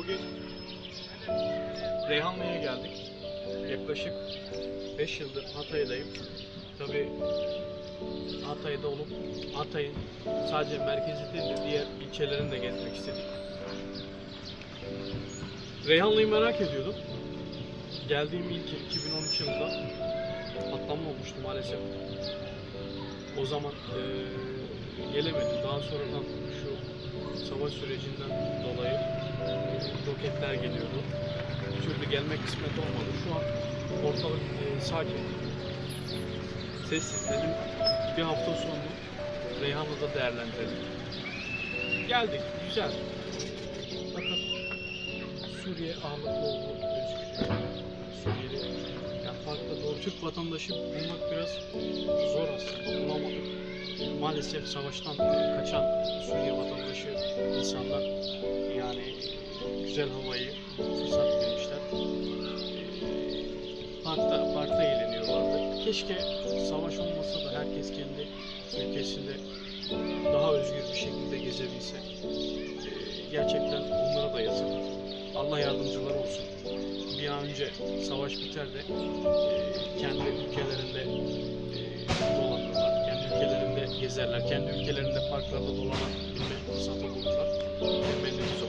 Bugün Reyhanlı'ya geldik. Yaklaşık 5 yıldır Hatay'dayım. Tabi Hatay'da olup Hatay'ın sadece merkezi değil de diğer ilçelerini de gezmek istedik. Reyhanlı'yı merak ediyordum. Geldiğim ilk yıl 2013 yılında patlama olmuştu maalesef. O zaman eee, gelemedim. Daha sonradan şu savaş sürecinden dolayı roketler geliyordu. Bir türlü gelmek kısmet olmadı. Şu an ortalık eee, sakin. Sessiz dedim. Bir hafta sonu Reyhanlı'da değerlendirelim. Geldik. Güzel. Fakat Suriye ağırlıklı olduğu gözüküyor. Suriyeli yani farklı doğru Türk vatandaşı bulmak biraz zor aslında. Bulamadık. Maalesef savaştan kaçan Suriye vatandaşı insanlar güzel havayı fırsat bilmişler. Parkta, parkta eğleniyorlardı. Keşke savaş olmasa da herkes kendi ülkesinde daha özgür bir şekilde gezebilse. Ee, Gerçekten onlara da yazık. Allah yardımcılar olsun. Bir an önce savaş biter de e, kendi ülkelerinde e, dolanırlar, kendi ülkelerinde gezerler, kendi ülkelerinde parklarda dolanabilme fırsatı bulurlar. Temennimiz o.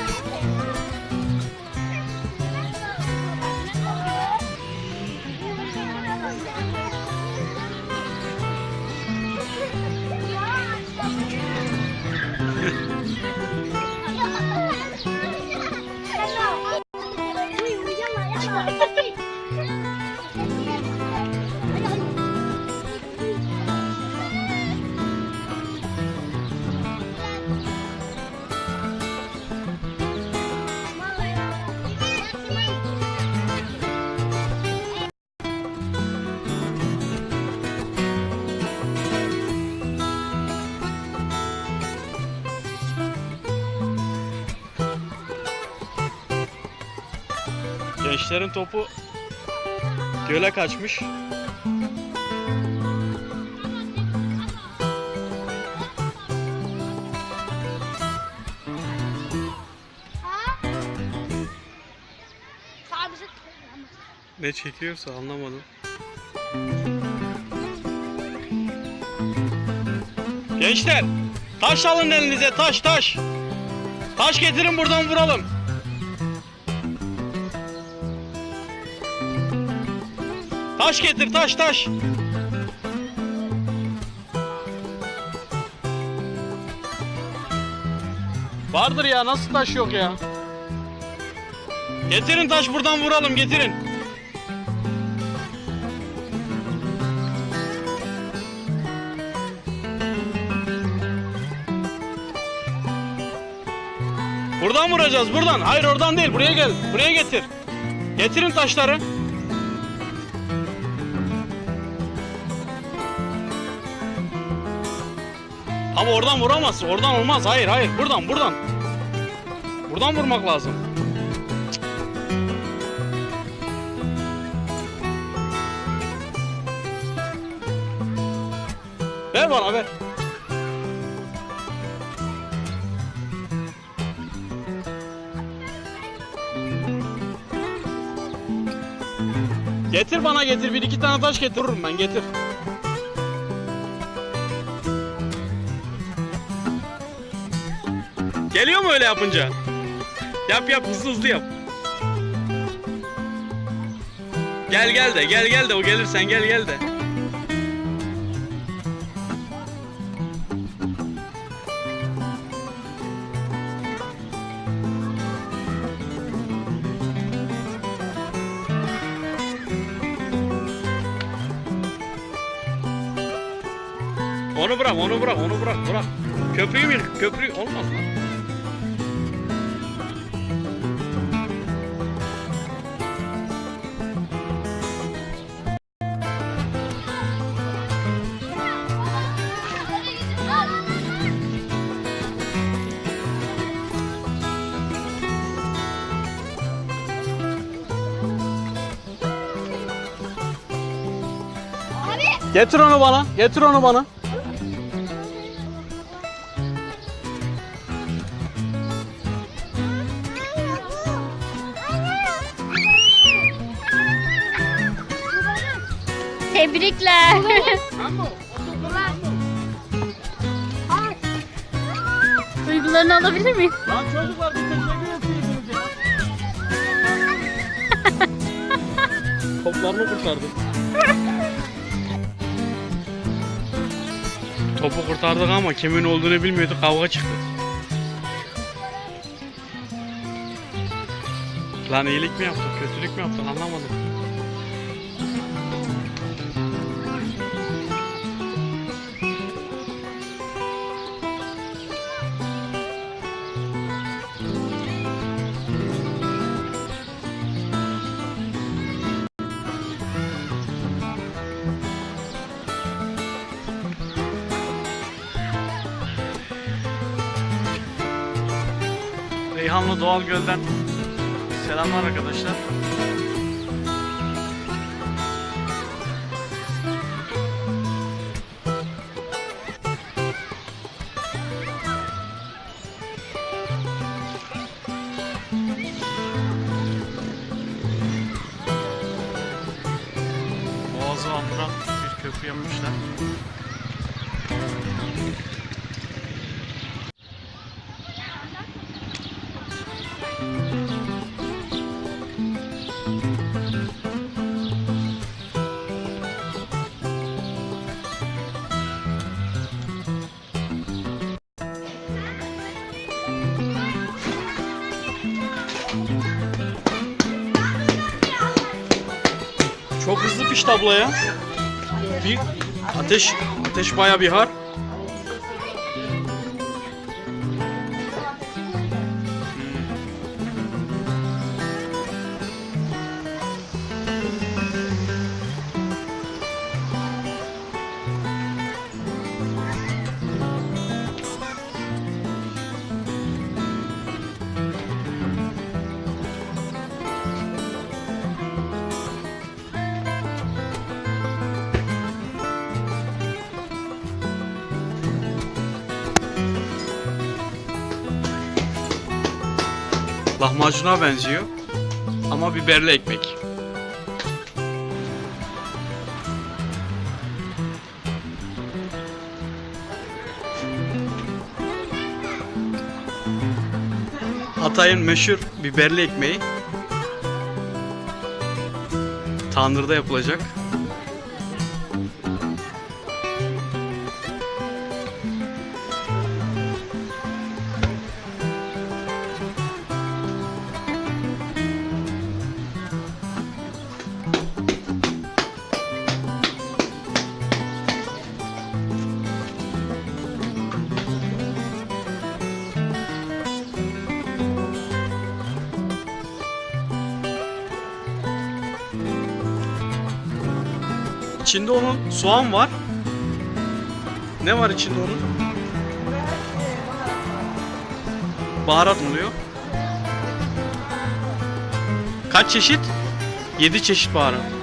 Gençlerin topu göle kaçmış. Ne çekiyorsa anlamadım. Gençler, taş alın elinize, taş taş. Taş getirin buradan vuralım. Taş getir, taş taş. Vardır ya, nasıl taş yok ya? Getirin taş buradan vuralım, getirin. Buradan vuracağız buradan. Hayır oradan değil buraya gel. Buraya getir. Getirin taşları. Ama oradan vuramazsın. Oradan olmaz. Hayır hayır. Buradan buradan. Buradan vurmak lazım. Ver bana ver. Getir bana getir. Bir iki tane taş getiririm ben getir. Geliyor mu öyle yapınca? Yap yap hızlı hızlı yap. Gel gel de gel gel de o gelir sen gel gel de. Onu bırak onu bırak onu bırak bırak. Köprüyü mü köprüyü olmaz lan. Getir onu bana. Getir onu bana. Tebrikler. Duygularını alabilir miyim? Lan çocuklar bir teşekkür etseydiniz ya. Toplarını kurtardım. Topu kurtardık ama kimin olduğunu bilmiyorduk kavga çıktı. Lan iyilik mi yaptık, kötülük mü yaptık anlamadım. Reyhanlı Doğal Göl'den selamlar arkadaşlar. Boğazı andıran bir köprü yapmışlar. Hızlı pişti abla ya. Bir ateş ateş baya bir har. Lahmacuna benziyor. Ama biberli ekmek. Hatay'ın meşhur biberli ekmeği. Tandırda yapılacak. İçinde onun soğan var. Ne var içinde onun? Baharat oluyor. Kaç çeşit? 7 çeşit baharat.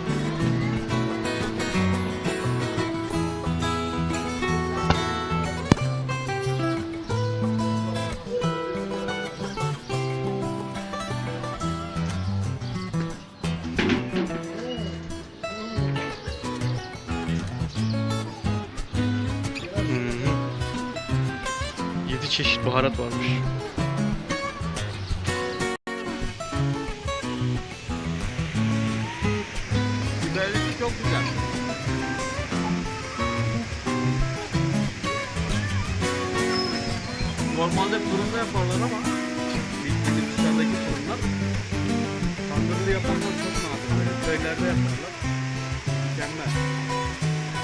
Normalde fırında yaparlar ama dışarıdaki fırınlar tandırda yapanlar çok nadir. Böyle köylerde yaparlar. mükemmel.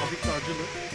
Hafif acılı.